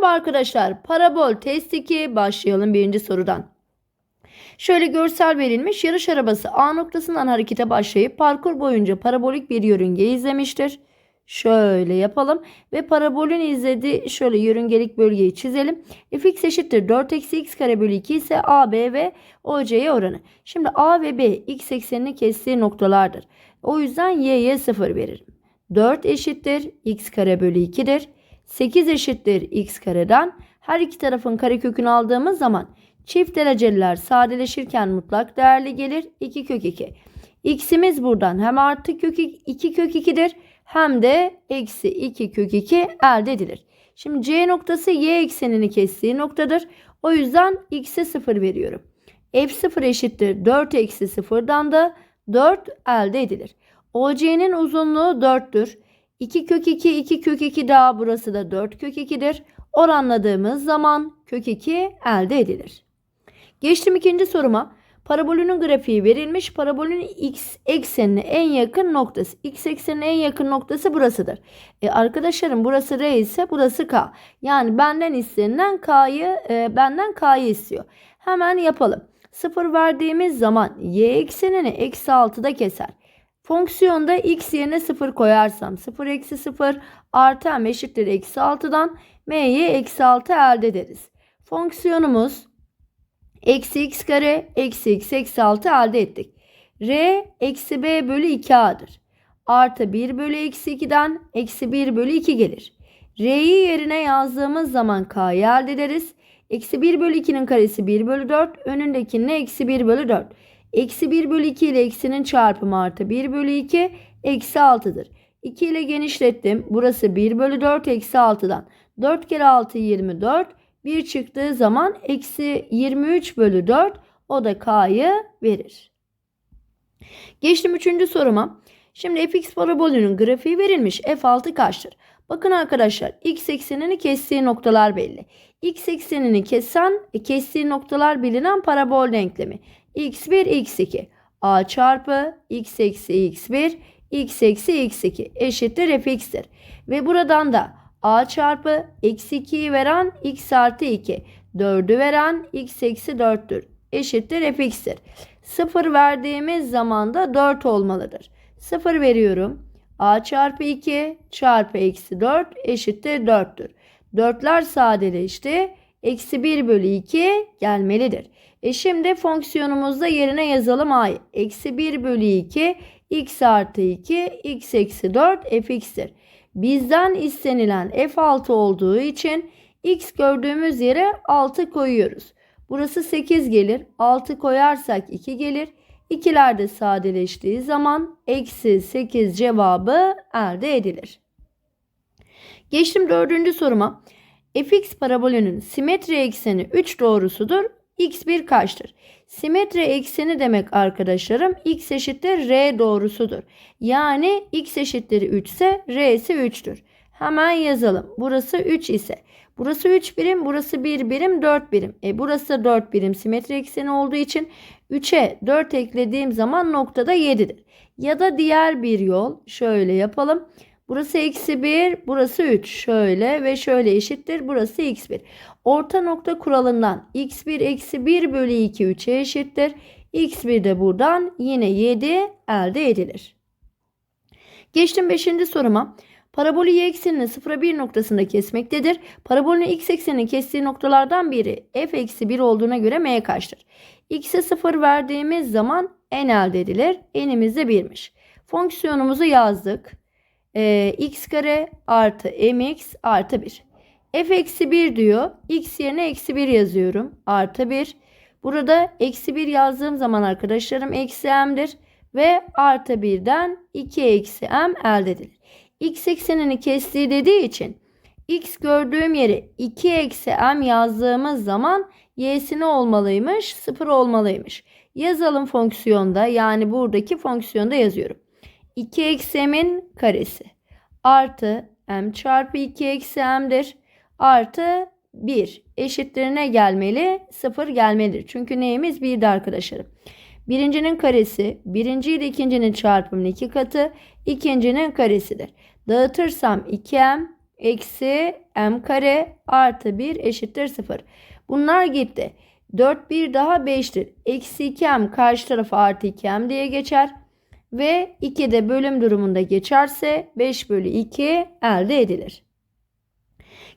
Merhaba arkadaşlar. Parabol test 2 başlayalım birinci sorudan. Şöyle görsel verilmiş yarış arabası A noktasından harekete başlayıp parkur boyunca parabolik bir yörünge izlemiştir. Şöyle yapalım ve parabolün izlediği şöyle yörüngelik bölgeyi çizelim. fx eşittir 4 eksi x kare bölü 2 ise AB ve OC'ye oranı. Şimdi A ve B x eksenini kestiği noktalardır. O yüzden y'ye 0 veririm. 4 eşittir x kare bölü 2'dir. 8 eşittir x kareden. Her iki tarafın karekökünü aldığımız zaman çift dereceliler sadeleşirken mutlak değerli gelir. 2 kök 2. X'imiz buradan hem artı kök 2 kök 2'dir hem de eksi 2 kök 2 elde edilir. Şimdi C noktası y eksenini kestiği noktadır. O yüzden x'e 0 veriyorum. F0 eşittir 4 eksi 0'dan da 4 elde edilir. OC'nin uzunluğu 4'tür. 2 kök 2, 2 kök 2 daha burası da 4 kök 2'dir. Oranladığımız zaman kök 2 elde edilir. Geçtim ikinci soruma. Parabolünün grafiği verilmiş. Parabolün x eksenine en yakın noktası. X eksenine en yakın noktası burasıdır. E arkadaşlarım burası R ise burası K. Yani benden istenilen K'yı e, benden K'yı istiyor. Hemen yapalım. 0 verdiğimiz zaman y eksenini eksi 6'da keser. Fonksiyonda x yerine 0 koyarsam 0 eksi 0 artı m eşittir eksi 6'dan m'ye eksi 6 elde ederiz. Fonksiyonumuz eksi x kare eksi x eksi 6 elde ettik. r eksi b bölü 2a'dır. Artı 1 bölü eksi 2'den eksi 1 bölü 2 gelir. r'yi yerine yazdığımız zaman k'yı elde ederiz. Eksi 1 bölü 2'nin karesi 1 bölü 4 önündekinin eksi 1 bölü 4. Eksi 1 bölü 2 ile eksinin çarpımı artı 1 bölü 2 eksi 6'dır. 2 ile genişlettim. Burası 1 bölü 4 eksi 6'dan. 4 kere 6 24. 1 çıktığı zaman eksi 23 bölü 4 o da k'yı verir. Geçtim 3. soruma. Şimdi fx parabolünün grafiği verilmiş. f6 kaçtır? Bakın arkadaşlar x eksenini kestiği noktalar belli. X eksenini kesen, kestiği noktalar bilinen parabol denklemi x1 x2 a çarpı x eksi x1 x eksi x2 eşittir fx'tir. Ve buradan da a çarpı eksi 2'yi veren x artı 2 4'ü veren x eksi 4'tür. Eşittir fx'tir. 0 verdiğimiz zaman da 4 olmalıdır. 0 veriyorum. a çarpı 2 çarpı eksi 4 eşittir 4'tür. 4'ler sadeleşti. Eksi 1 bölü 2 gelmelidir. E şimdi fonksiyonumuzda yerine yazalım a'yı. Eksi 1 bölü 2 x artı 2 x eksi 4 fx'tir. Bizden istenilen f6 olduğu için x gördüğümüz yere 6 koyuyoruz. Burası 8 gelir. 6 koyarsak 2 gelir. İkiler de sadeleştiği zaman eksi 8 cevabı elde edilir. Geçtim dördüncü soruma. Fx parabolünün simetri ekseni 3 doğrusudur x1 kaçtır? Simetri ekseni demek arkadaşlarım x eşittir r doğrusudur. Yani x eşittir 3 ise r ise 3'tür. Hemen yazalım. Burası 3 ise. Burası 3 birim, burası 1 birim, 4 birim. E burası 4 birim simetri ekseni olduğu için 3'e 4 eklediğim zaman noktada 7'dir. Ya da diğer bir yol şöyle yapalım. Burası eksi 1, burası 3. Şöyle ve şöyle eşittir. Burası x1. Orta nokta kuralından x1 eksi 1 bölü 2 3'e eşittir. x1 de buradan yine 7 elde edilir. Geçtim 5. soruma. Parabolü y eksenini 0'a 1 noktasında kesmektedir. Parabolün x eksenini kestiği noktalardan biri f eksi 1 olduğuna göre m'ye kaçtır? x'e 0 verdiğimiz zaman n elde edilir. n'imiz de 1'miş. Fonksiyonumuzu yazdık e, x kare artı mx artı 1. f eksi 1 diyor. x yerine eksi 1 yazıyorum. Artı 1. Burada eksi 1 yazdığım zaman arkadaşlarım eksi m'dir. Ve artı 1'den 2 eksi m elde edilir. x eksenini kestiği dediği için x gördüğüm yere 2 eksi m yazdığımız zaman y'si ne olmalıymış? 0 olmalıymış. Yazalım fonksiyonda yani buradaki fonksiyonda yazıyorum. 2 eksi karesi artı m çarpı 2 eksi m'dir artı 1 eşittirine gelmeli 0 gelmelidir. Çünkü neyimiz 1'di arkadaşlarım. Birincinin karesi birinci ile ikincinin çarpımının iki katı ikincinin karesidir. Dağıtırsam 2m eksi m kare artı 1 eşittir 0. Bunlar gitti. 4 bir daha 5'tir. Eksi 2m karşı tarafa artı 2m diye geçer. Ve 2 de bölüm durumunda geçerse 5 bölü 2 elde edilir.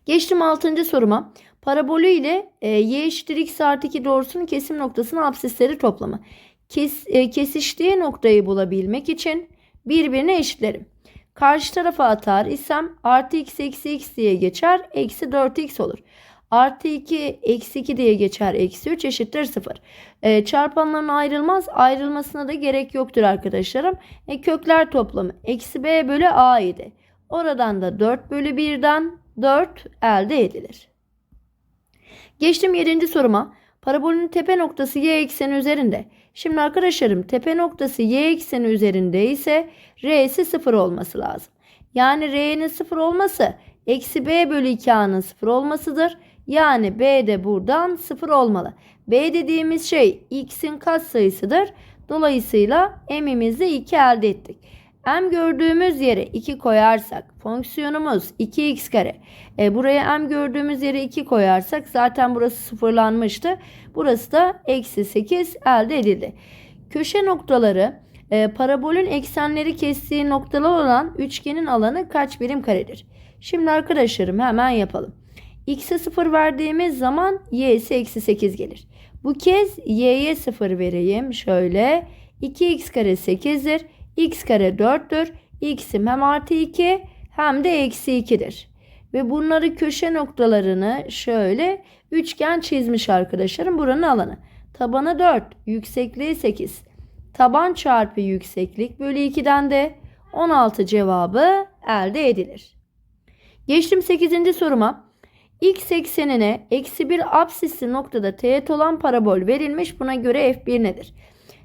Geçtim 6. soruma. Parabolü ile e, y eşittir x artı 2 doğrusunun kesim noktasının absisleri toplamı. Kes, e, kesiştiği noktayı bulabilmek için birbirine eşitlerim. Karşı tarafa atar isem artı x eksi x diye geçer. Eksi 4x olur. Artı 2 eksi 2 diye geçer. Eksi 3 eşittir 0. E, çarpanların ayrılmaz. Ayrılmasına da gerek yoktur arkadaşlarım. E, kökler toplamı eksi b bölü a idi. Oradan da 4 bölü 1'den 4 elde edilir. Geçtim 7. soruma. Parabolün tepe noktası y ekseni üzerinde. Şimdi arkadaşlarım tepe noktası y ekseni üzerinde ise r'si 0 olması lazım. Yani r'nin 0 olması eksi b bölü 2a'nın 0 olmasıdır. Yani b de buradan 0 olmalı. b dediğimiz şey x'in katsayısıdır. Dolayısıyla m'imizi 2 elde ettik. m gördüğümüz yere 2 koyarsak fonksiyonumuz 2x kare. E, buraya m gördüğümüz yere 2 koyarsak zaten burası sıfırlanmıştı. Burası da eksi 8 elde edildi. Köşe noktaları e, parabolün eksenleri kestiği noktalar olan üçgenin alanı kaç birim karedir? Şimdi arkadaşlarım hemen yapalım. X'e 0 verdiğimiz zaman y'si eksi 8 gelir. Bu kez y'ye 0 vereyim. Şöyle 2x kare 8'dir. x kare 4'tür. x'im hem artı 2 hem de eksi 2'dir. Ve bunları köşe noktalarını şöyle üçgen çizmiş arkadaşlarım. Buranın alanı. Tabanı 4, yüksekliği 8. Taban çarpı yükseklik bölü 2'den de 16 cevabı elde edilir. Geçtim 8. soruma. X eksenine eksi 1 absisli noktada teğet olan parabol verilmiş. Buna göre F1 nedir?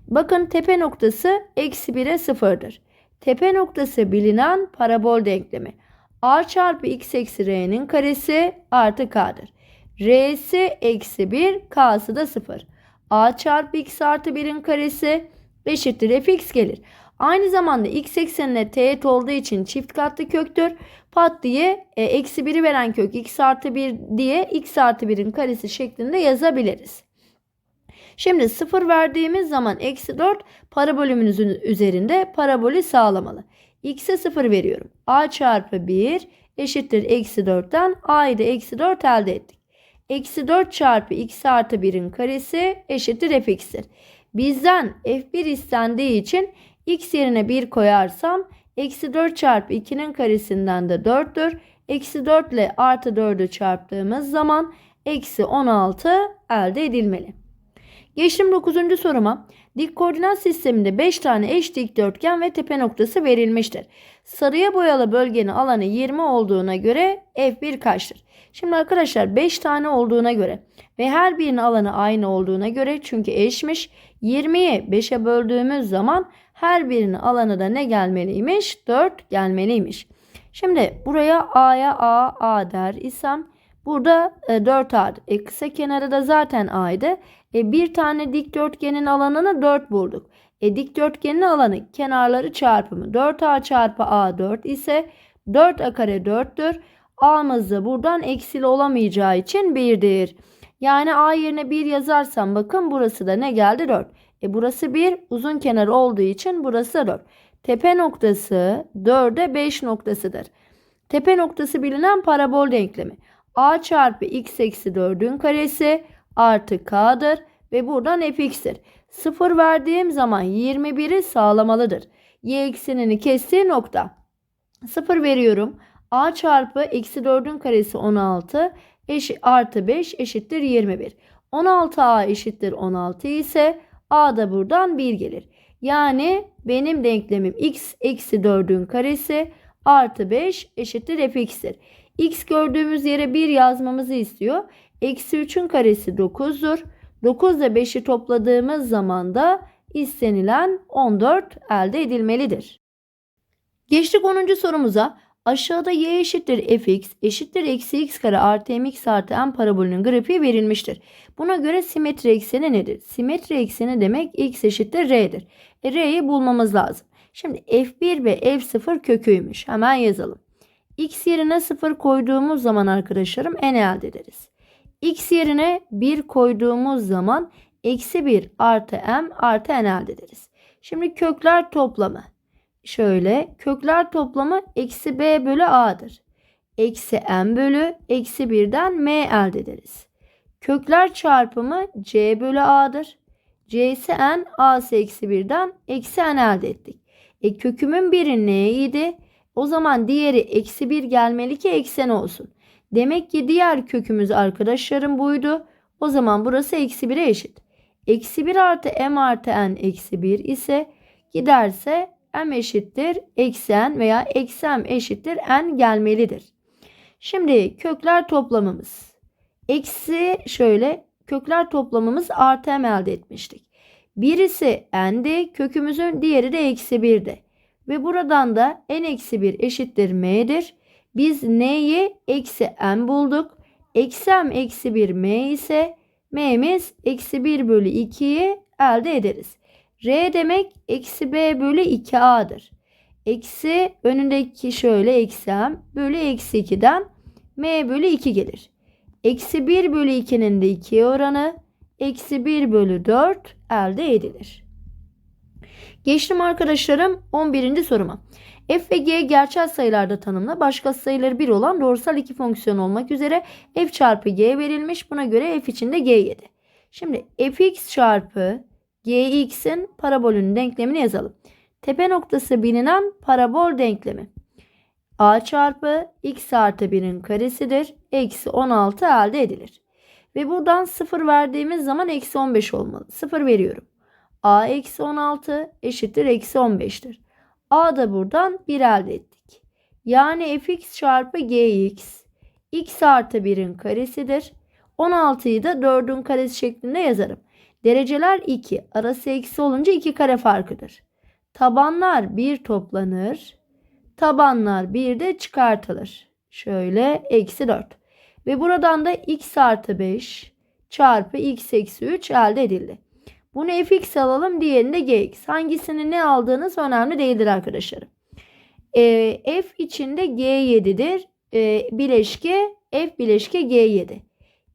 Bakın tepe noktası eksi 1'e 0'dır. Tepe noktası bilinen parabol denklemi. A çarpı x eksi r'nin karesi artı k'dır. R'si eksi 1, k'sı da 0. A çarpı x artı 1'in karesi eşittir fx gelir. Aynı zamanda x eksenine teğet olduğu için çift katlı köktür. Pat diye e, eksi 1'i veren kök x artı 1 diye x artı 1'in karesi şeklinde yazabiliriz. Şimdi 0 verdiğimiz zaman eksi 4 parabolümüzün üzerinde parabolü sağlamalı. X'e 0 veriyorum. A çarpı 1 eşittir eksi 4'ten A'yı da eksi 4 elde ettik. Eksi 4 çarpı x artı 1'in karesi eşittir fx'tir. Bizden f1 istendiği için x yerine 1 koyarsam eksi 4 çarpı 2'nin karesinden de 4'tür. Eksi 4 ile artı 4'ü çarptığımız zaman eksi 16 elde edilmeli. Geçtim 9. soruma. Dik koordinat sisteminde 5 tane eş dikdörtgen ve tepe noktası verilmiştir. Sarıya boyalı bölgenin alanı 20 olduğuna göre F1 kaçtır? Şimdi arkadaşlar 5 tane olduğuna göre ve her birinin alanı aynı olduğuna göre çünkü eşmiş 20'yi 5'e böldüğümüz zaman her birinin alanı da ne gelmeliymiş? 4 gelmeliymiş. Şimdi buraya A'ya A, A der isem burada e, 4A. E, kısa kenarı da zaten A'ydı. E, bir tane dikdörtgenin alanını 4 bulduk. E, dikdörtgenin alanı kenarları çarpımı 4A çarpı A 4 ise 4A kare 4'tür. A'mız da buradan eksili olamayacağı için 1'dir. Yani A yerine 1 yazarsam bakın burası da ne geldi 4. E burası 1 uzun kenar olduğu için burası 4. Tepe noktası 4'e 5 noktasıdır. Tepe noktası bilinen parabol denklemi. A çarpı x eksi 4'ün karesi artı k'dır ve buradan fx'tir. 0 verdiğim zaman 21'i sağlamalıdır. Y eksenini kestiği nokta. 0 veriyorum. A çarpı eksi 4'ün karesi 16 eş, artı 5 eşittir 21. 16A eşittir 16 ise A da buradan 1 gelir. Yani benim denklemim x eksi 4'ün karesi artı 5 eşittir fx'tir. x gördüğümüz yere 1 yazmamızı istiyor. Eksi 3'ün karesi 9'dur. 9 ile 5'i topladığımız zaman da istenilen 14 elde edilmelidir. Geçtik 10. sorumuza. Aşağıda y eşittir fx eşittir eksi x kare artı mx artı m parabolünün grafiği verilmiştir. Buna göre simetri ekseni nedir? Simetri ekseni demek x eşittir r'dir. E, r'yi bulmamız lazım. Şimdi f1 ve f0 köküymüş. Hemen yazalım. x yerine 0 koyduğumuz zaman arkadaşlarım n elde ederiz. x yerine 1 koyduğumuz zaman eksi 1 artı m artı n elde ederiz. Şimdi kökler toplamı. Şöyle kökler toplamı eksi b bölü a'dır. Eksi m bölü eksi 1'den m elde ederiz. Kökler çarpımı c bölü a'dır. c ise n a ise eksi 1'den eksi n elde ettik. E kökümün biri n'ydi. O zaman diğeri eksi 1 gelmeli ki eksen olsun. Demek ki diğer kökümüz arkadaşlarım buydu. O zaman burası eksi 1'e eşit. Eksi 1 artı m artı n eksi 1 ise giderse m eşittir eksi n veya eksi m eşittir n gelmelidir. Şimdi kökler toplamımız. Eksi şöyle kökler toplamımız artı m elde etmiştik. Birisi n'di kökümüzün diğeri de eksi 1'di. Ve buradan da n eksi 1 eşittir m'dir. Biz n'yi eksi m bulduk. Eksi m eksi 1 m ise m'miz eksi 1 bölü 2'yi elde ederiz. R demek eksi b bölü 2a'dır. Eksi önündeki şöyle eksi m bölü eksi 2'den m bölü 2 gelir. Eksi 1 bölü 2'nin de 2'ye oranı eksi 1 bölü 4 elde edilir. Geçtim arkadaşlarım 11. soruma. f ve g gerçel sayılarda tanımla başka sayıları 1 olan doğrusal iki fonksiyon olmak üzere f çarpı g verilmiş. Buna göre f için de g7. Şimdi fx çarpı gx'in parabolünün denklemini yazalım. Tepe noktası bilinen parabol denklemi. a çarpı x artı 1'in karesidir. Eksi 16 elde edilir. Ve buradan 0 verdiğimiz zaman eksi 15 olmalı. 0 veriyorum. a eksi 16 eşittir eksi 15'tir. a da buradan 1 elde ettik. Yani fx çarpı gx x artı 1'in karesidir. 16'yı da 4'ün karesi şeklinde yazarım. Dereceler 2. Arası eksi olunca 2 kare farkıdır. Tabanlar 1 toplanır. Tabanlar 1 de çıkartılır. Şöyle eksi 4. Ve buradan da x artı 5 çarpı x eksi 3 elde edildi. Bunu fx alalım diğerini de gx. Hangisini ne aldığınız önemli değildir arkadaşlarım. E, f içinde g7'dir. E, bileşke f bileşke g7.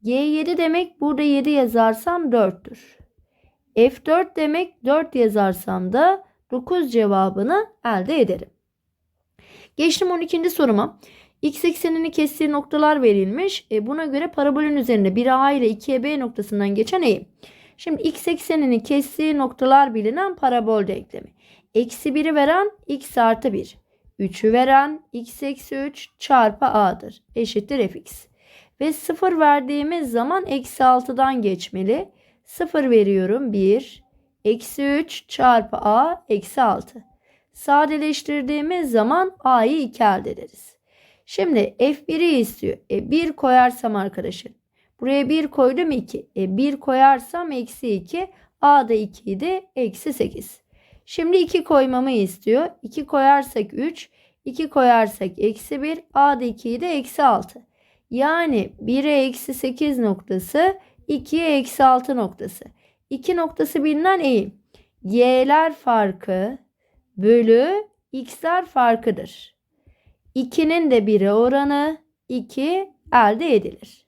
g7 demek burada 7 yazarsam 4'tür. F4 demek 4 yazarsam da 9 cevabını elde ederim. Geçtim 12. soruma. X eksenini kestiği noktalar verilmiş. E, buna göre parabolün üzerinde 1A ile 2B noktasından geçen eğim. Şimdi x eksenini kestiği noktalar bilinen parabol denklemi. Eksi 1'i veren x artı 1. 3'ü veren x eksi 3 çarpı a'dır. Eşittir fx. Ve 0 verdiğimiz zaman eksi 6'dan geçmeli. 0 veriyorum 1. Eksi 3 çarpı a eksi 6. Sadeleştirdiğimiz zaman a'yı 2 elde ederiz. Şimdi f1'i istiyor. E 1 koyarsam arkadaşım. Buraya 1 koydum 2. E 1 koyarsam eksi 2. A da 2 idi. Eksi 8. Şimdi 2 koymamı istiyor. 2 koyarsak 3. 2 koyarsak eksi 1. A da 2 idi. Eksi 6. Yani 1'e eksi 8 noktası. 2'ye eksi 6 noktası. 2 noktası bilinen eğim. Y'ler farkı bölü x'ler farkıdır. 2'nin de 1'e oranı 2 elde edilir.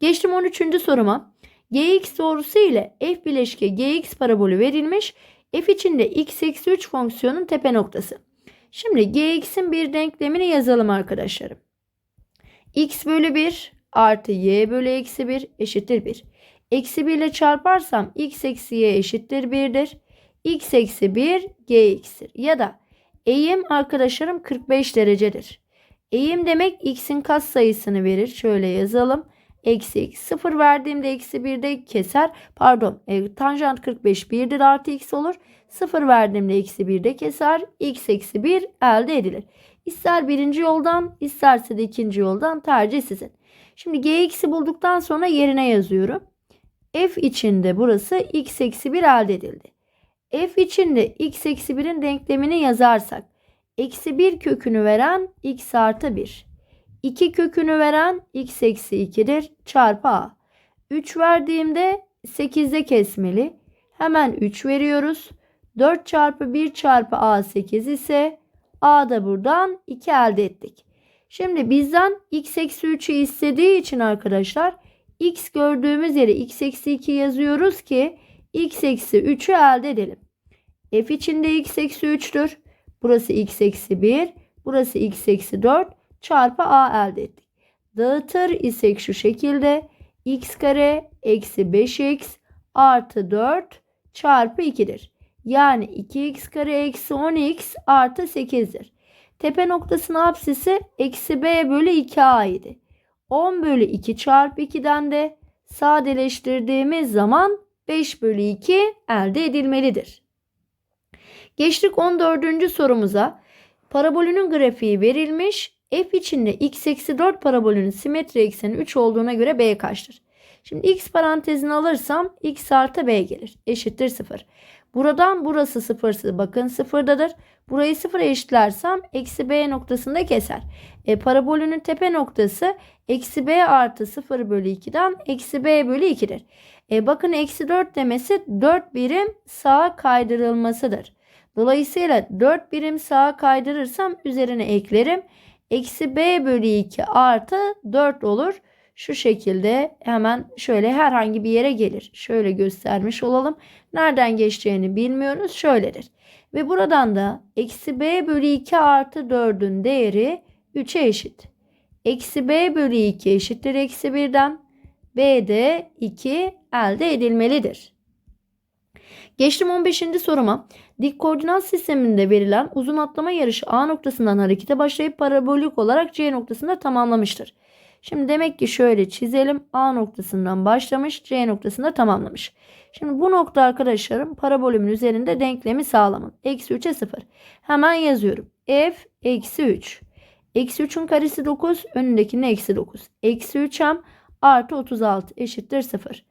Geçtim 13. soruma. gx doğrusu ile f bileşke gx parabolü verilmiş. f içinde x eksi 3 fonksiyonun tepe noktası. Şimdi gx'in bir denklemini yazalım arkadaşlarım. x bölü 1 artı y bölü eksi 1 eşittir 1. Eksi 1 ile çarparsam x eksi y eşittir 1'dir. x eksi 1 gx'tir. Ya da eğim arkadaşlarım 45 derecedir. Eğim demek x'in kat sayısını verir. Şöyle yazalım eksi x. 0 verdiğimde eksi 1'de keser. Pardon e, tanjant 45 1'dir artı x olur. 0 verdiğimde eksi 1'de keser. x eksi 1 elde edilir. İster birinci yoldan isterse de ikinci yoldan tercih sizin. Şimdi gx'i bulduktan sonra yerine yazıyorum. f içinde burası x eksi 1 elde edildi. f içinde x eksi 1'in denklemini yazarsak eksi 1 kökünü veren x artı 1. 2 kökünü veren x eksi 2'dir çarpı a. 3 verdiğimde 8'de kesmeli. Hemen 3 veriyoruz. 4 çarpı 1 çarpı a 8 ise a da buradan 2 elde ettik. Şimdi bizden x eksi 3'ü istediği için arkadaşlar x gördüğümüz yere x eksi 2 yazıyoruz ki x eksi 3'ü elde edelim. f içinde x eksi 3'tür. Burası x eksi 1. Burası x eksi 4 çarpı a elde ettik. Dağıtır isek şu şekilde x kare eksi 5x artı 4 çarpı 2'dir. Yani 2x kare eksi 10x artı 8'dir. Tepe noktasının apsisi eksi b bölü 2a idi. 10 bölü 2 çarpı 2'den de sadeleştirdiğimiz zaman 5 bölü 2 elde edilmelidir. Geçtik 14. sorumuza. Parabolünün grafiği verilmiş. F içinde x eksi 4 parabolünün simetri ekseni 3 olduğuna göre b kaçtır? Şimdi x parantezini alırsam x artı b gelir. Eşittir 0. Buradan burası sıfırsız. Bakın sıfırdadır. Burayı sıfıra eşitlersem eksi b noktasında keser. E, parabolünün tepe noktası eksi b artı 0 bölü 2'den eksi b bölü 2'dir. E, bakın eksi 4 demesi 4 birim sağa kaydırılmasıdır. Dolayısıyla 4 birim sağa kaydırırsam üzerine eklerim. Eksi b bölü 2 artı 4 olur. Şu şekilde hemen şöyle herhangi bir yere gelir. Şöyle göstermiş olalım. Nereden geçeceğini bilmiyoruz. Şöyledir. Ve buradan da eksi b bölü 2 artı 4'ün değeri 3'e eşit. Eksi b bölü 2 eşittir eksi 1'den. b de 2 elde edilmelidir. Geçtim 15. soruma. Dik koordinat sisteminde verilen uzun atlama yarışı A noktasından harekete başlayıp parabolik olarak C noktasında tamamlamıştır. Şimdi demek ki şöyle çizelim. A noktasından başlamış, C noktasında tamamlamış. Şimdi bu nokta arkadaşlarım parabolümün üzerinde denklemi sağlamın. Eksi 3'e 0. Hemen yazıyorum. F eksi 3. Eksi 3'ün karesi 9. Önündekinin eksi 9. Eksi 3m artı 36 eşittir 0.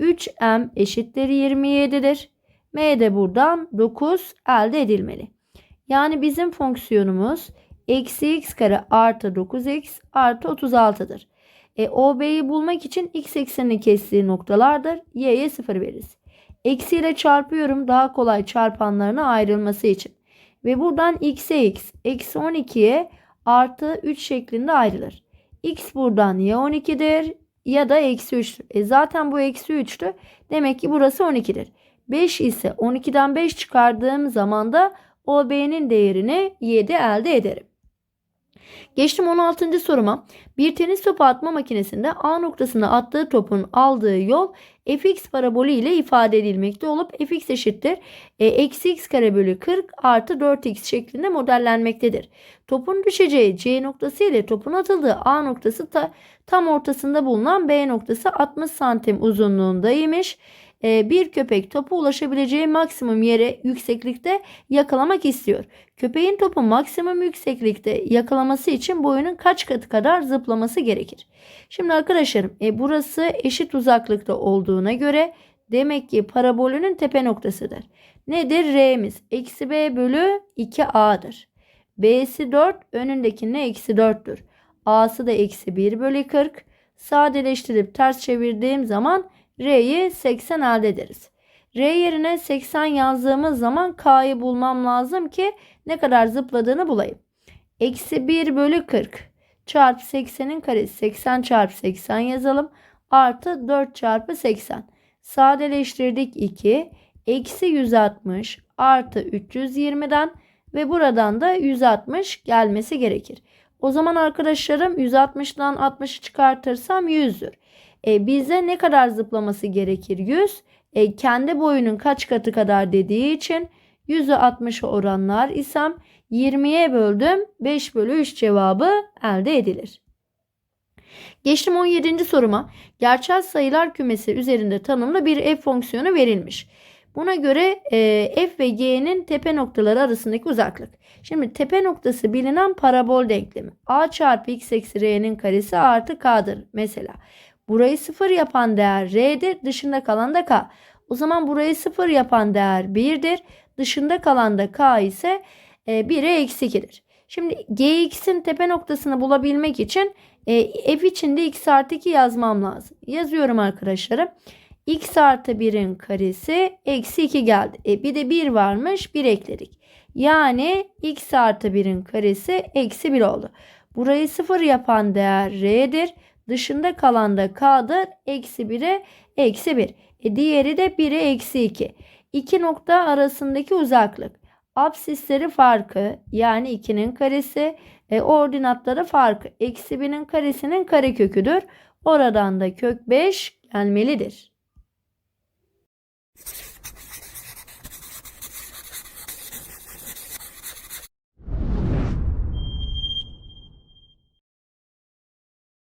3m eşittir 27'dir. M de buradan 9 elde edilmeli. Yani bizim fonksiyonumuz eksi x kare artı 9x artı 36'dır. E, OB'yi bulmak için x eksenini kestiği noktalardır. Y'ye 0 veririz. Eksi ile çarpıyorum daha kolay çarpanlarına ayrılması için. Ve buradan x'e x eksi 12'ye artı 3 şeklinde ayrılır. x buradan ya 12'dir ya da eksi 3'tür. E zaten bu eksi 3'tü. Demek ki burası 12'dir. 5 ise 12'den 5 çıkardığım zaman da OB'nin değerini 7 elde ederim. Geçtim 16. soruma. Bir tenis topu atma makinesinde A noktasına attığı topun aldığı yol fx parabolü ile ifade edilmekte olup fx eşittir e, eksi x kare bölü 40 artı 4x şeklinde modellenmektedir. Topun düşeceği C noktası ile topun atıldığı A noktası ta, tam ortasında bulunan B noktası 60 santim uzunluğundaymış. E, bir köpek topu ulaşabileceği maksimum yere yükseklikte yakalamak istiyor. Köpeğin topu maksimum yükseklikte yakalaması için boyunun kaç katı kadar zıplaması gerekir? Şimdi arkadaşlarım e, burası eşit uzaklıkta olduğuna göre demek ki parabolünün tepe noktasıdır. Nedir? R'miz eksi b bölü 2a'dır. B'si 4 önündekine eksi 4'tür. A'sı da eksi 1 bölü 40. Sadeleştirip ters çevirdiğim zaman R'yi 80 elde ederiz. R yerine 80 yazdığımız zaman K'yı bulmam lazım ki ne kadar zıpladığını bulayım. Eksi 1 bölü 40 çarpı 80'in karesi 80 çarpı 80 yazalım. Artı 4 çarpı 80. Sadeleştirdik 2. Eksi 160 artı 320'den ve buradan da 160 gelmesi gerekir. O zaman arkadaşlarım 160'dan 60'ı çıkartırsam 100'dür. E, bize ne kadar zıplaması gerekir? 100. E, kendi boyunun kaç katı kadar dediği için 100'ü 60'a oranlar isem 20'ye böldüm 5 bölü 3 cevabı elde edilir. Geçtim 17. soruma. Gerçel sayılar kümesi üzerinde tanımlı bir f fonksiyonu verilmiş. Buna göre e, f ve g'nin tepe noktaları arasındaki uzaklık. Şimdi tepe noktası bilinen parabol denklemi. a çarpı x eksi r'nin karesi artı k'dır mesela. Burayı sıfır yapan değer r'dir. Dışında kalan da k. O zaman burayı sıfır yapan değer 1'dir. Dışında kalan da k ise e, 1'e eksi 2'dir. Şimdi gx'in tepe noktasını bulabilmek için e, f içinde x artı 2 yazmam lazım. Yazıyorum arkadaşlarım. x artı 1'in karesi eksi 2 geldi. E, bir de 1 varmış 1 ekledik. Yani x artı 1'in karesi eksi 1 oldu. Burayı 0 yapan değer R'dir. Dışında kalan da k'dır. Eksi 1'e eksi 1. E diğeri de 1'e eksi 2. İki nokta arasındaki uzaklık. Absisleri farkı yani 2'nin karesi e, ordinatları farkı. Eksi 1'in karesinin kareköküdür. Oradan da kök 5 gelmelidir.